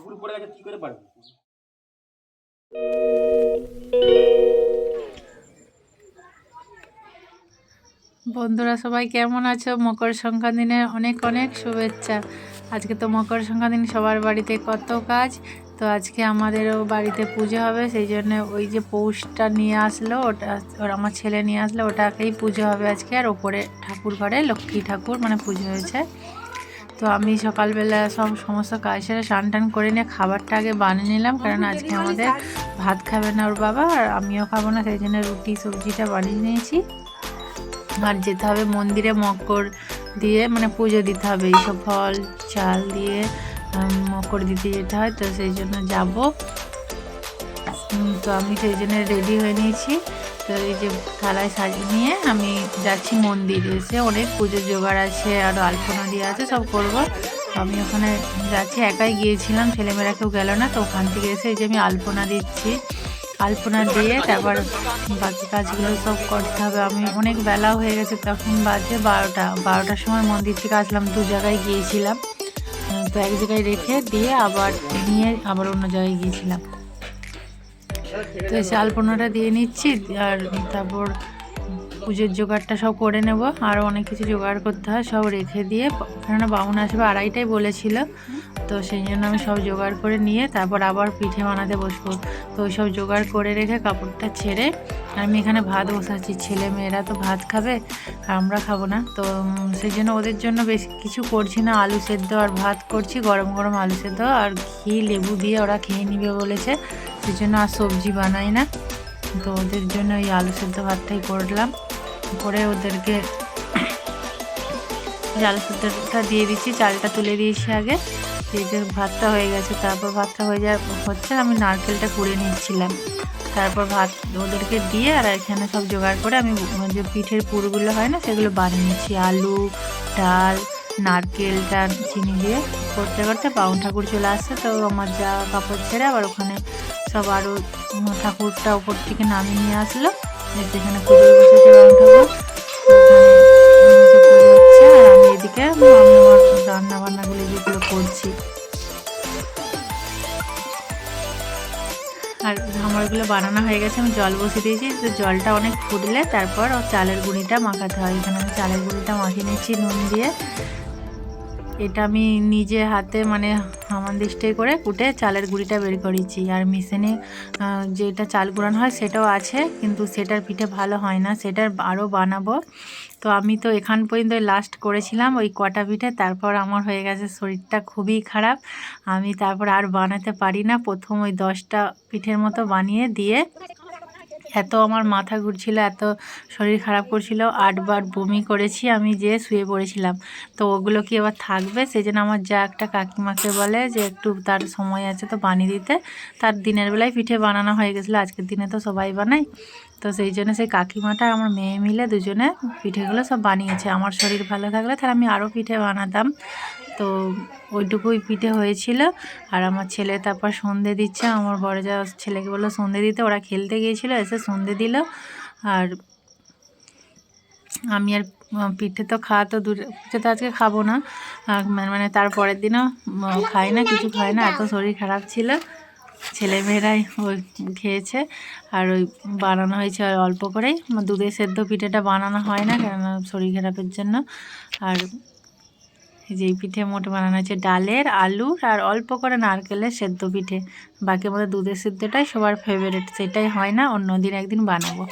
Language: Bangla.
পুকুর পড়ে গেছে, কি করে পারবি? বন্ধুরা, সবাই কেমন আছো? মকর সংক্রান্তিনে অনেক অনেক শুভেচ্ছা। আজকে তো মকর সংক্রান্তি সবার বাড়িতে কত কাজ, তো আজকে আমাদেরও বাড়িতে পুজো হবে, সেই জন্য ওই যে পৌষটা নিয়ে আসলো, ওটা ওর আমার ছেলে নিয়ে আসলো, ওটাকেই পুজো হবে আজকে। আর ওপরে ঠাকুর ঘরে লক্ষ্মী ঠাকুর মানে পুজো হয়েছে। তো আমি সকালবেলা সব সমস্ত কাজ সেরে স্নান টান করে নিয়ে খাবারটা আগে বানিয়ে নিলাম কারণ আজকে আমাদের ভাত খাবে না ওর বাবা আর আমিও খাব না সেই জন্য রুটি সবজিটা বানিয়ে নিয়েছি। আর যেতে হবে মন্দিরে মকর দিয়ে মানে পুজো দিতে হবে এইসব ফল চাল দিয়ে মকর দিতে যেতে হয় তো সেই জন্য যাব। তো আমি সেই জন্য রেডি হয়ে নিয়েছি। তো এই যে থালায় সাজিয়ে নিয়ে আমি যাচ্ছি মন্দিরে। এসে অনেক পুজোর জোগাড় আছে, আর আলপনা দিয়ে আছে, সব করব। আমি ওখানে যাচ্ছি, একাই গিয়েছিলাম ছেলেমেয়েরা কেউ গেল না, তো ওখান থেকে এসে এই যে আমি আলপনা দিচ্ছি। আলপনা দিয়ে তারপর বাকি কাজগুলো সব করতে হবে। আমি অনেক বেলা হয়ে গেছে, তখন বাজে বারোটা। বারোটার সময় মন্দির থেকে আসলাম, দু জায়গায় গিয়েছিলাম। তো এক জায়গায় রেখে দিয়ে আবার নিয়ে আবার অন্য জায়গায় গিয়েছিলাম। তো এসে আলপনাটা দিয়ে নিচ্ছি আর তারপর পুজোর জোগাড়টা সব করে নেব। আর অনেক কিছু জোগাড় করতে হয়, সব রেখে দিয়ে। কেননা বামুন আসবে আড়াইটাই বলেছিল। তো সেই জন্য আমি সব জোগাড় করে নিয়ে তারপর আবার পিঠে বানাতে বসবো। তো ওই সব জোগাড় করে রেখে কাপড়টা ছেড়ে আমি এখানে ভাত বসাচ্ছি। ছেলে মেয়েরা তো ভাত খাবে আর আমরা খাব না। তো সেই জন্য ওদের জন্য বেশি কিছু করছি না। আলু সেদ্ধ আর ভাত করছি, গরম গরম আলু সেদ্ধ আর ঘি, লেবু দিয়ে ওরা খেয়ে নিবে বলেছে। সেই জন্য আর সবজি বানাই না। তো ওদের জন্য এই আলু সেদ্ধ ভাতটাই করলাম। করে ওদেরকে আলু সেদ্ধটা দিয়ে দিচ্ছি। চালটা তুলে দিয়েছি আগে। এই যে ভাতটা হয়ে গেছে, তারপর ভাতটা হয়ে যা হচ্ছে আমি নারকেলটা কুড়ে নিচ্ছিলাম। তারপর ভাত ওদেরকে দিয়ে আর এখানে সব জোগাড় করে আমি যে পিঠের পুরগুলো হয় না, সেগুলো বানিয়ে নিচ্ছি। আলু, ডাল, নারকেলটা চিনি দিয়ে করতে করতে বাউন ঠাকুর চলে আসছে। তো আমার যা কাপড় ছেড়ে আবার ওখানে সব আরও ঠাকুরটা ওপর থেকে নামিয়ে নিয়ে আসলো। যেখানে পুজো বসেছে বাউন ঠাকুর। আর আমি এদিকে রান্না বান্নাগুলো যেগুলো করছি। আর আমারগুলো বানানো হয়ে গেছে, আমি জল বসিয়ে দিয়েছি। তো জলটা অনেক ফুটলে তারপর চালের গুঁড়িটা মাখাতে হয়। এখানে আমি চালের গুঁড়িটা মাখিয়ে নিচ্ছি নুন দিয়ে। এটা আমি নিজে হাতে মানে হামানদিস্টাই করে কুটে চালের গুঁড়িটা বের করেছি। আর মেশিনে যেটা চাল গুঁড়ানো হয় সেটাও আছে, কিন্তু সেটার পিঠে ভালো হয় না। সেটার আরও বানাবো। তো আমি তো এখান পর্যন্ত লাস্ট করেছিলাম ওই কটা পিঠে, তারপর আমার হয়ে গেছে শরীরটা খুবই খারাপ। আমি তারপর আর বানাতে পারি না। প্রথম ওই দশটা পিঠের মতো বানিয়ে দিয়ে এত আমার মাথা ঘুরছিল, এত শরীর খারাপ করছিল, আটবার বমি করেছি আমি যে শুয়ে পড়েছিলাম। তো ওগুলো কি আবার থাকবে? সেই জন্য আমার যা একটা কাকিমাকে বলে যে একটু তার সময় আছে তো বানিয়ে দিতে। তার দিনের বেলায় পিঠে বানানো হয়ে গেছিল, আজকের দিনে তো সবাই বানায়। তো সেই জন্য সেই কাকিমাটা আমার মেয়ে মিলে দুজনে পিঠেগুলো সব বানিয়েছে। আমার শরীর ভালো থাকলে তাহলে আমি আরও পিঠে বানাতাম। তো ওইটুকুই পিঠে হয়েছিল। আর আমার ছেলে তারপর সন্ধে দিচ্ছে। আমার বড় যা ছেলেকে বলল, সন্ধে দিতে। ওরা খেলতে গিয়েছিল, এসে সন্ধে দিল। আর আমি আর পিঠে তো খাওয়া তো দূরে, পিঠে তো আজকে খাব না। মানে- তারপরের দিনও খাই না, কিছু খাই না। এত শরীর খারাপ ছিল। ছেলেমেয়েরাই ওই খেয়েছে। আর ওই বানানো হয়েছে অল্প করেই। দুধে সেদ্ধ পিঠেটা বানানো হয় না, কেননা শরীর খারাপের জন্য। আর যে এই পিঠে মোট বানানো হচ্ছে ডালের আলুর আর অল্প করে নারকেলের সেদ্ধ পিঠে। বাকি আমাদের দুধের সেদ্ধটাই সবার ফেভারিট সেটাই হয় না অন্য দিন একদিন বানাবো।